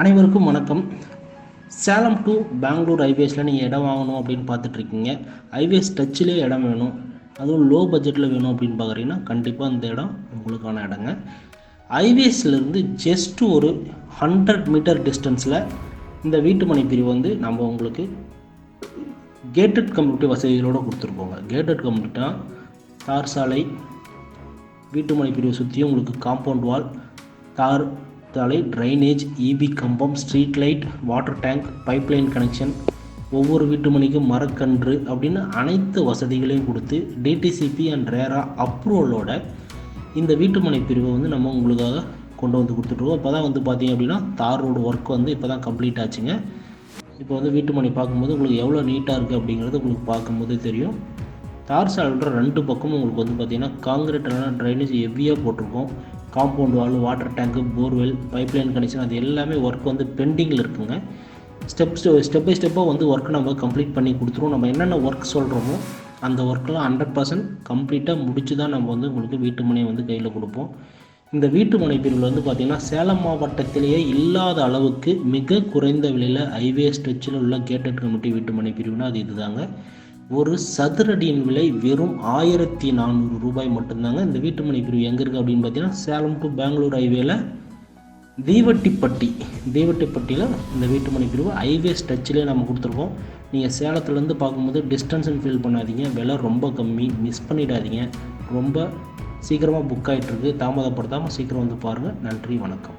அனைவருக்கும் வணக்கம். சேலம் டு பெங்களூர் ஹைவேஸில் நீங்கள் இடம் வாங்கணும் அப்படின்னு பார்த்துட்ருக்கீங்க. ஹைவேஸ் டச்சிலே இடம் வேணும். அதுவும் லோ பட்ஜெட்டில் வேணும் அப்படின்னு பார்க்குறீங்கன்னா கண்டிப்பாக இந்த இடம் உங்களுக்கான இடங்க. ஹைவேஸ்லேருந்து ஜஸ்ட் ஒரு ஹண்ட்ரட் மீட்டர் டிஸ்டன்ஸில் இந்த வீட்டு மனை பிரிவு வந்து நம்ம உங்களுக்கு கேட்டட் கம்யூனிட்டி வசதிகளோடு கொடுத்துருக்கோங்க. கேட்டட் கம்யூனிட்டினா தார் சாலை வீட்டுமனை பிரிவை சுற்றியும் உங்களுக்கு காம்பவுண்ட் வால் தார் சாலை ட்ரைனேஜ் இபி கம்பம் street light water tank pipeline connection ஒவ்வொரு வீட்டுமனைக்கும் மரக்கன்று அப்படின்னு அனைத்து வசதிகளையும் கொடுத்து டிடிசிபி அண்ட் ரேரா அப்ரூவலோட இந்த வீட்டுமனை பிரிவை வந்து நம்ம உங்களுக்காக கொண்டு வந்து கொடுத்துட்ருக்கோம் இப்போ தான் வந்து பார்த்தீங்க அப்படின்னா தார் ரோடு ஒர்க் வந்து இப்போ தான் கம்ப்ளீட் ஆச்சுங்க. இப்போ வந்து வீட்டுமனை பார்க்கும்போது உங்களுக்கு எவ்வளோ நீட்டாக இருக்குது அப்படிங்கிறது உங்களுக்கு பார்க்கும்போதே தெரியும். தார் சாலையோட ரெண்டு பக்கமும் உங்களுக்கு வந்து பார்த்தீங்கன்னா காங்கிரீட்டான ட்ரைனேஜ் ஹெவியாக போட்டிருக்கோம். Compound wall water tank borewell pipeline connection அது எல்லாமே ஒர்க் வந்து பெண்டிங்கில் இருக்குங்க. ஸ்டெப் ஸ்டெப் பை ஸ்டெப்பாக வந்து ஒர்க் நம்ம கம்ப்ளீட் பண்ணி கொடுத்துருவோம். நம்ம என்னென்ன ஒர்க் சொல்கிறோமோ அந்த ஒர்க்கெலாம் ஹண்ட்ரட் பர்சன்ட் கம்ப்ளீட்டாக முடிச்சு தான் நம்ம வந்து உங்களுக்கு வீட்டு மனையை வந்து கையில் கொடுப்போம். இந்த வீட்டு மனை பிரிவில் வந்து பார்த்திங்கன்னா சேலம் மாவட்டத்திலேயே இல்லாத அளவுக்கு மிக குறைந்த விலையில் ஹைவே ஸ்ட்ரெச்சில் உள்ள கேட்டட் கமிட்டி வீட்டு மனை பிரிவுனா அது இதுதாங்க. ஒரு சதுரடியின் விலை வெறும் ஆயிரத்தி நானூறு ரூபாய் மட்டும்தாங்க. இந்த வீட்டு மனை பிரிவு எங்கே இருக்குது அப்படின்னு பார்த்தீங்கன்னா சேலம் டு பெங்களூர் ஹைவேல தீவட்டிப்பட்டி. தீவட்டிப்பட்டியில் இந்த வீட்டு மனை பிரிவு ஹைவே ஸ்டச்சிலே நம்ம கொடுத்துருக்கோம். நீங்கள் சேலத்துலேருந்து பார்க்கும்போது டிஸ்டன்ஸ்னு ஃபீல் பண்ணாதீங்க. விலை ரொம்ப கம்மி. மிஸ் பண்ணிடாதீங்க. ரொம்ப சீக்கிரமாக புக் ஆகிட்டுருக்கு தாமதப்படுத்தாமல் சீக்கிரம் வந்து பாருங்கள் நன்றி வணக்கம்.